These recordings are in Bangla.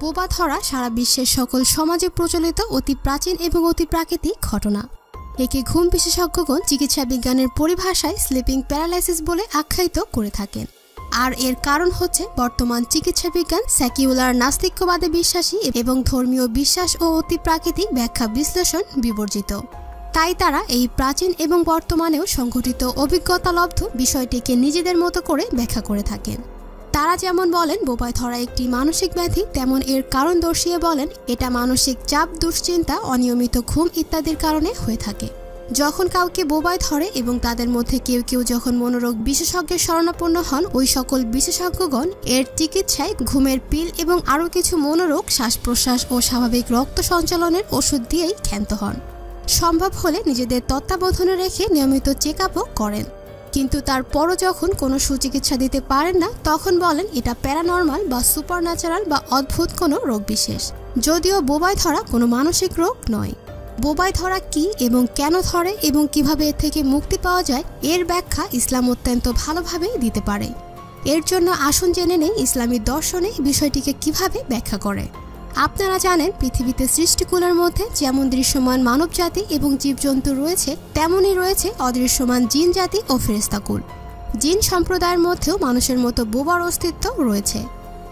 বোবা ধরা সারা বিশ্বের সকল সমাজে প্রচলিত অতি প্রাচীন এবং অতি প্রাকৃতিক ঘটনা। একে ঘুম বিশেষজ্ঞগণ চিকিৎসা বিজ্ঞানের পরিভাষায় স্লিপিং প্যারালাইসিস বলে আখ্যায়িত করে থাকেন। আর এর কারণ হচ্ছে বর্তমান চিকিৎসা বিজ্ঞান স্যাকিউলার নাস্তিক্যবাদে বিশ্বাসী এবং ধর্মীয় বিশ্বাস ও অতি প্রাকৃতিক ব্যাখ্যা বিশ্লেষণ বিবর্জিত। তাই তারা এই প্রাচীন এবং বর্তমানেও সংঘটিত অভিজ্ঞতালব্ধ বিষয়টিকে নিজেদের মতো করে ব্যাখ্যা করে থাকেন। তারা যেমন বলেন বোবায় ধরা একটি মানসিক ব্যাধি, তেমন এর কারণ দর্শিয়ে বলেন, এটা মানসিক চাপ, দুশ্চিন্তা, অনিয়মিত ঘুম ইত্যাদির কারণে হয়ে থাকে। যখন কাউকে বোবায় ধরে এবং তাদের মধ্যে কেউ কেউ যখন মনোরোগ বিশেষজ্ঞের শরণাপন্ন হন, ওই সকল বিশেষজ্ঞগণ এর চিকিৎসায় ঘুমের পিল এবং আরও কিছু মনোরোগ শ্বাস প্রশ্বাস ও স্বাভাবিক রক্ত সঞ্চালনের ওষুধ দিয়েই ক্ষান্ত হন। সম্ভব হলে নিজেদের তত্ত্বাবধানে রেখে নিয়মিত চেক আপও করেন। কিন্তু তারপরও যখন কোনো সুচিকিৎসা দিতে পারেন না, তখন বলেন এটা প্যারানর্মাল বা সুপার ন্যাচারাল বা অদ্ভুত কোনো রোগ বিশেষ। যদিও বোবায় ধরা কোনো মানসিক রোগ নয়। বোবায় ধরা কি এবং কেন ধরে এবং কীভাবে এর থেকে মুক্তি পাওয়া যায়, এর ব্যাখ্যা ইসলাম অত্যন্ত ভালোভাবেই দিতে পারে। এর জন্য আসুন জেনে নেই ইসলামী দর্শনে বিষয়টিকে কীভাবে ব্যাখ্যা করে। আপনারা জানেন, পৃথিবীতে সৃষ্টিকুলের মধ্যে যেমন দৃশ্যমান মানব জাতি এবং জীবজন্তু রয়েছে, তেমনই রয়েছে অদৃশ্যমান জিন জাতি ও ফেরেস্তাকুল জিন সম্প্রদায়ের মধ্যেও মানুষের মতো বোবার অস্তিত্ব রয়েছে।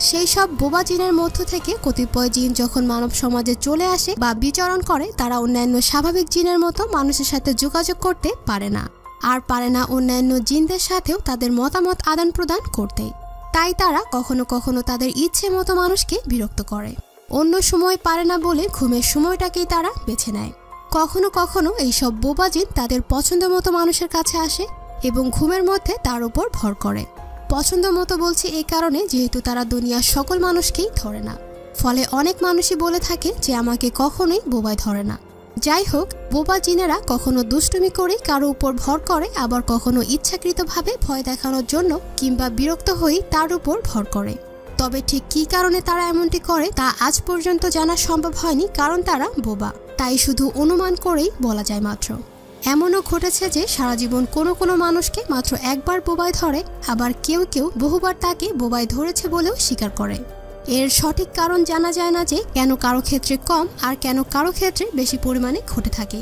সেই সব বোবা জিনের মধ্য থেকে কতিপয় জিন যখন মানব সমাজে চলে আসে বা বিচরণ করে, তারা অন্যান্য স্বাভাবিক জিনের মতো মানুষের সাথে যোগাযোগ করতে পারে না। আর পারে না অন্যান্য জিনদের সাথেও তাদের মতামত আদান প্রদান করতে। তাই তারা কখনো কখনো তাদের ইচ্ছে মতো মানুষকে বিরক্ত করে। অন্য সময় পারে না বলে ঘুমের সময়টাকেই তারা বেছে নেয়। কখনো কখনো এইসব বোবাজিন তাদের পছন্দ মতো মানুষের কাছে আসে এবং ঘুমের মধ্যে তার উপর ভর করে। পছন্দ মতো বলছি এই কারণে যেহেতু তারা দুনিয়ার সকল মানুষকেই ধরে না। ফলে অনেক মানুষই বলে থাকে যে আমাকে কখনোই বোবায় ধরে না। যাই হোক বোবা জিনেরা কখনো দুষ্টুমি করে কারও উপর ভর করে, আবার কখনো ইচ্ছাকৃতভাবে ভয় দেখানোর জন্য কিংবা বিরক্ত হয়েই তার উপর ভর করে। তবে ঠিক কী কারণে তারা এমনটি করে তা আজ পর্যন্ত জানা সম্ভব হয়নি, কারণ তারা বোবা। তাই শুধু অনুমান করেই বলা যায় মাত্র। এমনও ঘটেছে যে সারা জীবন কোনো কোনো মানুষকে মাত্র একবার বোবায় ধরে, আবার কেউ কেউ বহুবার তাকে বোবায় ধরেছে বলেও স্বীকার করে। এর সঠিক কারণ জানা যায় না যে কেন কারও ক্ষেত্রে কম আর কেন কারও ক্ষেত্রে বেশি পরিমাণে ঘটে থাকে।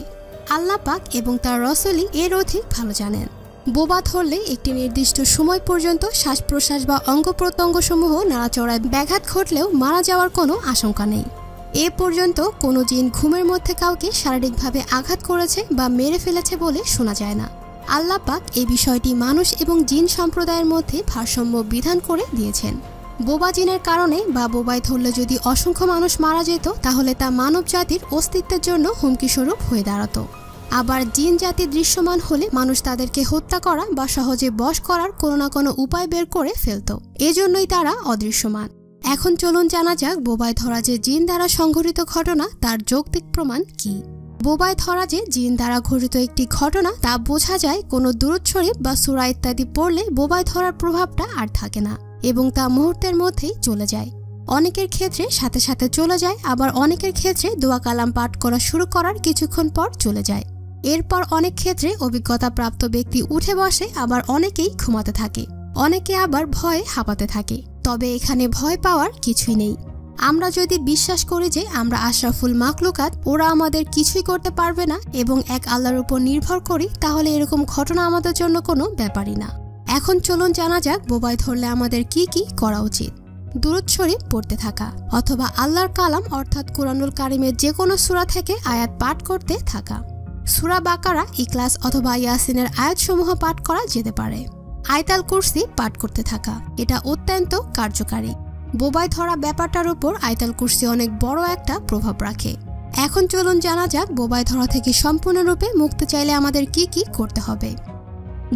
আল্লাহ পাক এবং তার রসলি এর অধিক ভালো জানেন। বোবা ধরলে একটি নির্দিষ্ট সময় পর্যন্ত শ্বাস প্রশ্বাস বা অঙ্গ প্রত্যঙ্গসমূহ নাড়াচড়ায়। ব্যাঘাত ঘটলেও মারা যাওয়ার কোনো আশঙ্কা নেই। এ পর্যন্ত কোনো জিন ঘুমের মধ্যে কাউকে শারীরিকভাবে আঘাত করেছে বা মেরে ফেলেছে বলে শোনা যায় না। আল্লাহ পাক এই বিষয়টি মানুষ এবং জিন সম্প্রদায়ের মধ্যে ভারসাম্য বিধান করে দিয়েছেন। বোবা জিনের কারণে বা বোবায় ধরলে যদি অসংখ্য মানুষ মারা যেত, তাহলে তা মানব জাতির অস্তিত্বের জন্য হুমকিস্বরূপ হয়ে দাঁড়াতো। আবার জিন জাতি দৃশ্যমান হলে মানুষ তাদেরকে হত্যা করা বা সহজে বশ করার কোনো না কোনো উপায় বের করে ফেলত। এজন্যই তারা অদৃশ্যমান। এখন চলুন জানা যাক বোবায় ধরা যে জিন দ্বারা সংঘটিত ঘটনা তার যৌক্তিক প্রমাণ কি। বোবায় ধরা যে জিন দ্বারা ঘটিত একটি ঘটনা তা বোঝা যায় কোনো দূরত বা সুরা ইত্যাদি পড়লে বোবায় ধরার প্রভাবটা আর থাকে না এবং তা মুহূর্তের মধ্যেই চলে যায়। অনেকের ক্ষেত্রে সাথে সাথে চলে যায়, আবার অনেকের ক্ষেত্রে দোয়া কালাম পাঠ করা শুরু করার কিছুক্ষণ পর চলে যায়। এরপর অনেক ক্ষেত্রে অভিজ্ঞতা প্রাপ্ত ব্যক্তি উঠে বসে আবার অনেকেই ঘুমাতে থাকে। অনেকে আবার ভয়ে হাঁপাতে থাকে। তবে এখানে ভয় পাওয়ার কিছুই নেই। আমরা যদি বিশ্বাস করি যে আমরা আশরাফুল মাকলুকাত ওরা আমাদের কিছুই করতে পারবে না এবং এক আল্লাহর উপর নির্ভর করি, তাহলে এরকম ঘটনা আমাদের জন্য কোনো ব্যাপারই না। এখন চলুন জানা যাক বোবাই ধরলে আমাদের কি কি করা উচিত। দূরত শরীফ পড়তে থাকা অথবা আল্লাহর কালাম, অর্থাৎ কোরআনুল কারিমের যে কোনো সুরা থেকে আয়াত পাঠ করতে থাকা। সুরা বাকারা ইকলাস অথবা ইয়াসিনের আয়াতসমূহ পাঠ করা যেতে পারে। আয়তাল কুরসি পাঠ করতে থাকা, এটা অত্যন্ত কার্যকারী। বোবায় ধরা ব্যাপারটার উপর আয়তাল কুরসি অনেক বড় একটা প্রভাব রাখে। এখন চলুন জানা যাক বোবায় ধরা থেকে সম্পূর্ণরূপে মুক্তি চাইলে আমাদের কি কি করতে হবে।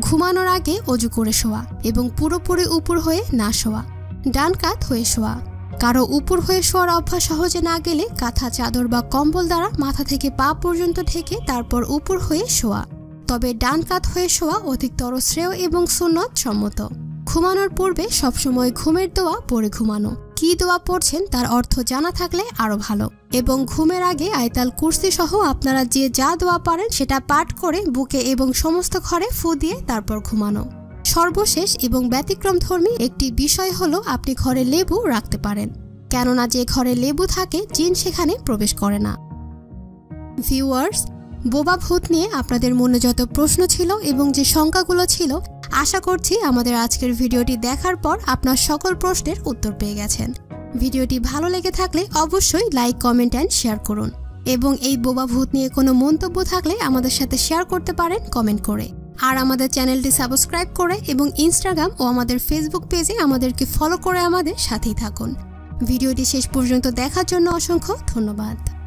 ঘুমানোর আগে অজু করে শোয়া এবং পুরোপুরি উপর হয়ে না শোয়া, ডান কাত হয়ে শোয়া। কারও উপর হয়ে শোয়ার অভ্যাস সহজে না গেলে কাঁথা, চাদর বা কম্বল দ্বারা মাথা থেকে পা পর্যন্ত ঢেকে তারপর উপর হয়ে শোয়া। তবে ডান কাত হয়ে শোয়া অধিকতর শ্রেয় এবং সুন্নত সম্মত। ঘুমানোর পূর্বে সবসময় ঘুমের দোয়া পড়ে ঘুমানো। কি দোয়া পড়ছেন তার অর্থ জানা থাকলে আরও ভালো। এবং ঘুমের আগে আয়তাল কুর্সি সহ আপনারা যে যা দোয়া পারেন সেটা পাঠ করে বুকে এবং সমস্ত ঘরে ফু দিয়ে তারপর ঘুমানো। সর্বশেষ এবং ব্যতিক্রম ধর্মী একটি বিষয় হলো আপনি ঘরে লেবু রাখতে পারেন, কেননা যে ঘরে লেবু থাকে, জিন সেখানে প্রবেশ করে না। ভিউয়ার্স, বোবা ভূত নিয়ে আপনাদের মনে যত প্রশ্ন ছিল এবং যে শঙ্কাগুলো ছিল, আশা করছি আমাদের আজকের ভিডিওটি দেখার পর আপনার সকল প্রশ্নের উত্তর পেয়ে গেছেন। ভিডিওটি ভালো লেগে থাকলে অবশ্যই লাইক, কমেন্ট অ্যান্ড শেয়ার করুন। এবং এই বোবা ভূত নিয়ে কোনো মন্তব্য থাকলে আমাদের সাথে শেয়ার করতে পারেন কমেন্ট করে। আর আমাদের চ্যানেলটি সাবস্ক্রাইব করে এবং ইনস্টাগ্রাম ও আমাদের ফেসবুক পেজে আমাদেরকে ফলো করে আমাদের সাথেই থাকুন। ভিডিওটি শেষ পর্যন্ত দেখার জন্য অসংখ্য ধন্যবাদ।